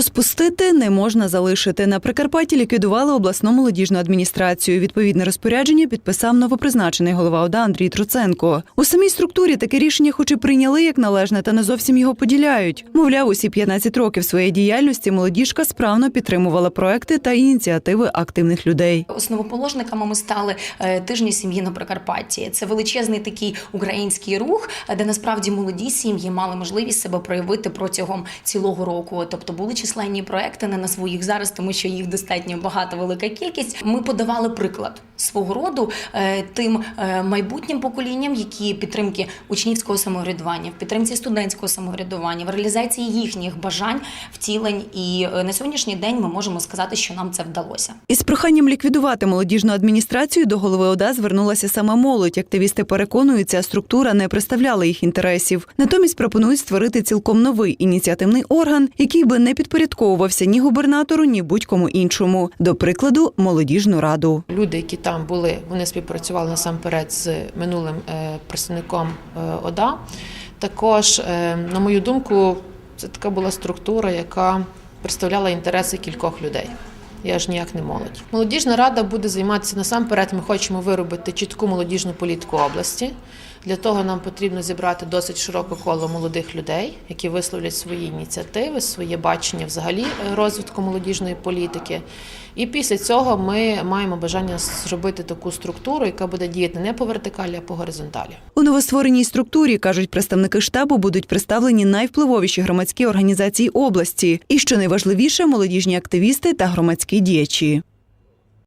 Розпустити не можна залишити. На Прикарпатті ліквідували обласну молодіжну адміністрацію. Відповідне розпорядження підписав новопризначений голова ОДА Андрій Труценко. У самій структурі таке рішення, хоч і прийняли як належне, та не зовсім його поділяють. Мовляв, усі 15 років своєї діяльності молодіжка справно підтримувала проекти та ініціативи активних людей. Основоположниками ми стали е, тижні сім'ї на Прикарпатті. Це величезний такий український рух, де насправді молоді сім'ї мали можливість себе проявити протягом цілого року. Тобто були численні проекти, не назву їх зараз, тому що їх достатньо багато, велика кількість. Ми подавали приклад свого роду е, тим е, майбутнім поколінням, які підтримки учнівського самоврядування, в підтримці студентського самоврядування, в реалізації їхніх бажань, втілень. І е, на сьогоднішній день ми можемо сказати, що нам це вдалося. Із проханням ліквідувати молодіжну адміністрацію до голови ОДА звернулася сама молодь. Активісти переконуються, структура не представляла їх інтересів. Натомість пропонують створити цілком новий ініціативний орган, який би не підпорядковувався ні губернатору, ні будь-кому іншому. До прикладу, молодіжну раду. Люди, які там були, вони співпрацювали насамперед з минулим е, представником е, ОДА. Також, е, на мою думку, це така була структура, яка представляла інтереси кількох людей. Я ж ніяк не молодь. Молодіжна рада буде займатися насамперед. Ми хочемо виробити чітку молодіжну політику області. Для того нам потрібно зібрати досить широке коло молодих людей, які висловлять свої ініціативи, своє бачення взагалі е, розвитку молодіжної політики. І після цього ми маємо бажання зробити таку структуру, яка буде діяти не по вертикалі, а по горизонталі. У новоствореній структурі кажуть, представники штабу будуть представлені найвпливовіші громадські організації області, і що найважливіше, молодіжні активісти та громадські діячі.